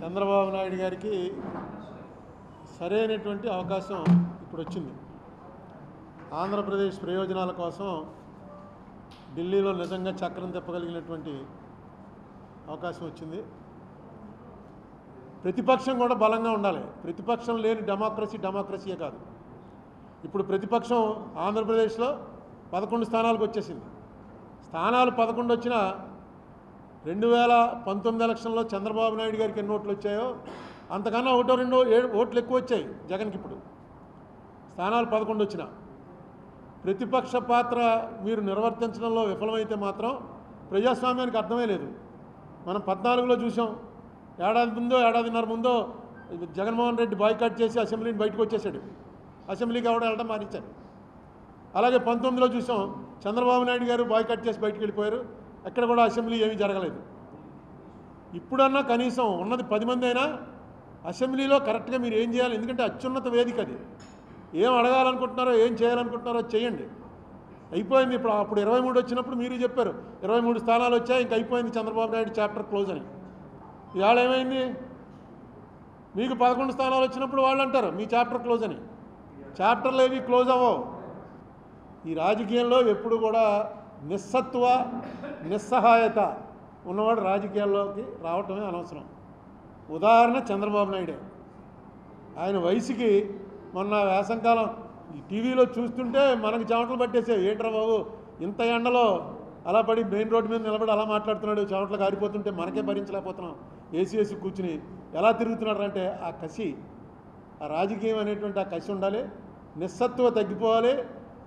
చంద్రబాబు నాయుడు గారికి సరైనటువంటి అవకాశం ఇప్పుడు వచ్చింది ఆంధ్రప్రదేశ్ ప్రయోజనాల కోసం ఢిల్లీలో నిజంగా చక్రం తిప్పగలిగినటువంటి అవకాశం వచ్చింది. ప్రతిపక్షం కూడా బలంగా ఉండాలి. ప్రతిపక్షం లేని డెమోక్రసీ డెమోక్రసీయే కాదు. ఇప్పుడు ప్రతిపక్షం ఆంధ్రప్రదేశ్లో పదకొండు స్థానాలకు వచ్చేసింది. స్థానాలు పదకొండు వచ్చినా రెండు వేల పంతొమ్మిది ఎలక్షన్లో చంద్రబాబు నాయుడు గారికి ఎన్ని ఓట్లు వచ్చాయో అంతకన్నా ఒకటో రెండో ఏడు ఓట్లు ఎక్కువ వచ్చాయి జగన్కి ఇప్పుడు. స్థానాలు పదకొండు వచ్చిన. ప్రతిపక్ష పాత్ర మీరు నిర్వర్తించడంలో విఫలమైతే మాత్రం ప్రజాస్వామ్యానికి అర్థమే లేదు. మనం పద్నాలుగులో చూసాం. ఏడాది ముందో ఏడాదిన్నర ముందో జగన్మోహన్ రెడ్డి బాయ్కాట్ చేసి అసెంబ్లీని బయటకు వచ్చేసాడు అసెంబ్లీకి ఎవడ వెళ్ళడం మానిచ్చారు అలాగే పంతొమ్మిదిలో చూసాం. చంద్రబాబు నాయుడు గారు బాయ్కాట్ చేసి బయటకు వెళ్ళిపోయారు. ఎక్కడ కూడా అసెంబ్లీ ఏమీ జరగలేదు. ఇప్పుడన్నా కనీసం ఉన్నది పది మంది అయినా అసెంబ్లీలో కరెక్ట్గా మీరు ఏం చేయాలి? ఎందుకంటే అత్యున్నత వేదిక అది. ఏం అడగాలనుకుంటున్నారో ఏం చేయాలనుకుంటున్నారో చేయండి. అయిపోయింది ఇప్పుడు అప్పుడు ఇరవై మూడు వచ్చినప్పుడు మీరు చెప్పారు. ఇరవై మూడు స్థానాలు వచ్చాయి ఇంక అయిపోయింది చంద్రబాబు నాయుడు చాప్టర్ క్లోజ్ అని. ఇవాళ ఏమైంది? మీకు పదకొండు స్థానాలు వచ్చినప్పుడు వాళ్ళు అంటారు మీ చాప్టర్ క్లోజ్ అని. చాప్టర్లు ఏవి క్లోజ్ అవ్వవు. ఈ రాజకీయంలో ఎప్పుడు కూడా నిస్సత్వ నిస్సహాయత ఉన్నవాడు రాజకీయాల్లోకి రావటమే అనవసరం. ఉదాహరణ చంద్రబాబు నాయుడే. ఆయన వయసుకి మొన్న వేసంకాలం ఈ టీవీలో చూస్తుంటే మనకు చెమటలు పట్టేసాయి ఏంట్రా బాబు ఇంత ఎండలో అలా పడి మెయిన్ రోడ్డు మీద నిలబడి అలా మాట్లాడుతున్నాడు. చెమటలు కారిపోతుంటే మనకే భరించలేకపోతున్నాం. ఏసీ ఏసీ కూర్చుని ఎలా తిరుగుతున్నాడు? అంటే ఆ కసి ఆ రాజకీయం అనేటువంటి ఆ కసి ఉండాలి. నిస్సత్వ తగ్గిపోవాలి.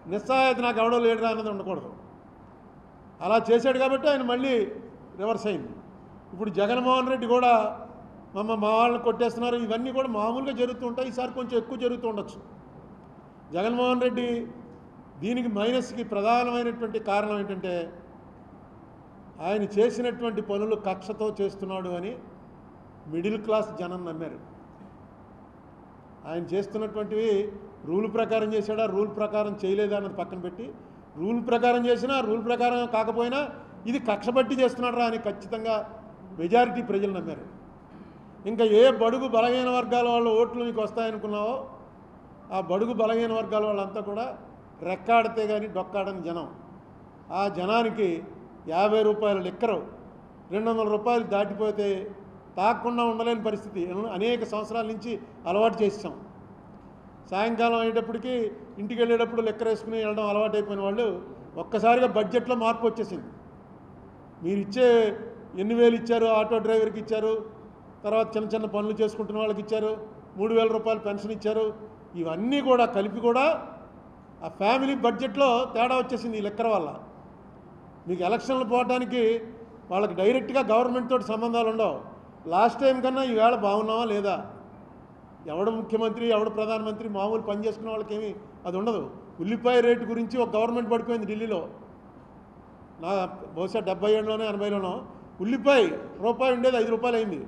నిస్సహాయత నాకు ఎవడో లేడురా అన్నది ఉండకూడదు. అలా చేశాడు కాబట్టి ఆయన మళ్ళీ రివర్స్ అయింది. ఇప్పుడు జగన్మోహన్ రెడ్డి కూడా మమ్మ మా వాళ్ళని కొట్టేస్తున్నారు. ఇవన్నీ కూడా మామూలుగా జరుగుతూ ఉంటాయి. ఈసారి కొంచెం ఎక్కువ జరుగుతూ ఉండొచ్చు. జగన్మోహన్ రెడ్డి దీనికి మైనస్కి ప్రధానమైనటువంటి కారణం ఏంటంటే ఆయన చేసినటువంటి పనులు కక్షతో చేస్తున్నాడు అని మిడిల్ క్లాస్ జనం నమ్మారు. ఆయన చేస్తున్నటువంటివి రూల్ ప్రకారం చేశాడా? రూల్ ప్రకారం చేయలేదా అన్నది పక్కన పెట్టి రూల్ ప్రకారం చేసినా రూల్ ప్రకారం కాకపోయినా ఇది కక్షబట్టి చేస్తున్నాడు చేస్తున్నారా అని ఖచ్చితంగా మెజారిటీ ప్రజలు నమ్మారు. ఇంకా ఏ బడుగు బలహీన వర్గాల వాళ్ళ ఓట్లు మీకు వస్తాయనుకున్నావో ఆ బడుగు బలహీన వర్గాల వాళ్ళంతా కూడా రెక్కాడితే కానీ డొక్కాడని జనం. ఆ జనానికి యాభై రూపాయల లిక్కరు రెండు వందల రూపాయలు దాటిపోతే తాకుండా ఉండలేని పరిస్థితి. అనేక సంవత్సరాల నుంచి అలవాటు చేసాం సాయంకాలం అయ్యేటప్పటికి ఇంటికి వెళ్ళేటప్పుడు లెక్కర వేసుకుని వెళ్ళడం అలవాటు అయిపోయిన వాళ్ళు ఒక్కసారిగా బడ్జెట్లో మార్పు వచ్చేసింది. మీరు ఇచ్చే ఎన్ని వేలు ఇచ్చారు ఆటో డ్రైవర్కి ఇచ్చారు తర్వాత చిన్న చిన్న పనులు చేసుకుంటున్న వాళ్ళకి ఇచ్చారు మూడు వేల రూపాయలు పెన్షన్ ఇచ్చారు ఇవన్నీ కూడా కలిపి కూడా ఆ ఫ్యామిలీ బడ్జెట్లో తేడా వచ్చేసింది ఈ లెక్కర వల్ల. మీకు ఎలక్షన్లు పోవడానికి వాళ్ళకి డైరెక్ట్గా గవర్నమెంట్ తోటి సంబంధాలు ఉండవు. లాస్ట్ టైం కన్నా ఈవేళ బాగున్నావా లేదా? ఎవడు ముఖ్యమంత్రి ఎవడు ప్రధానమంత్రి మామూలు పని చేసుకునే వాళ్ళకేమి అది ఉండదు. ఉల్లిపాయ రేటు గురించి ఒక గవర్నమెంట్ పడిపోయింది ఢిల్లీలో. నా బహుశా డెబ్బై ఏడులోనో ఎనభైలోనో ఉల్లిపాయ రూపాయి ఉండేది ఐదు రూపాయలు అయింది.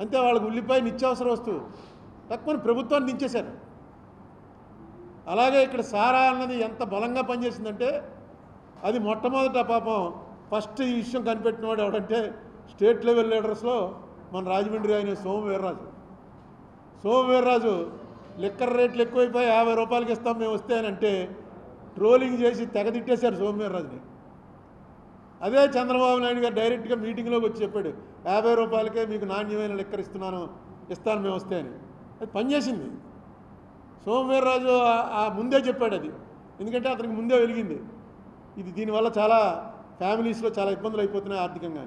అంతే వాళ్ళకి ఉల్లిపాయ నిత్యావసర వస్తువు. తక్కువని ప్రభుత్వాన్ని దించేశారు. అలాగే ఇక్కడ సారా అన్నది ఎంత బలంగా పనిచేసిందంటే అది మొట్టమొదట పాపం ఫస్ట్ ఈ విషయం కనిపెట్టినవాడు ఎవడంటే స్టేట్ లెవెల్ లీడర్స్లో మన రాజమండ్రి ఆయన సోము వీర్రాజు. సోమవీర్రాజు లిక్కర్ రేట్లు ఎక్కువైపోయి యాభై రూపాయలకి ఇస్తాం మేము వస్తే అని అంటే ట్రోలింగ్ చేసి తెగ తిట్టేశారు అదే చంద్రబాబు నాయుడు గారు డైరెక్ట్గా మీటింగ్లోకి వచ్చి చెప్పాడు యాభై రూపాయలకే మీకు నాణ్యమైన లెక్కర్ ఇస్తున్నాను ఇస్తాను మేము వస్తే అని. అది పనిచేసింది సోమవీర్రాజు ఆ- ముందే చెప్పాడు అది. ఎందుకంటే అతనికి ముందే వెలిగింది. ఇది దీనివల్ల చాలా ఫ్యామిలీస్లో చాలా ఇబ్బందులు అయిపోతున్నాయి ఆర్థికంగా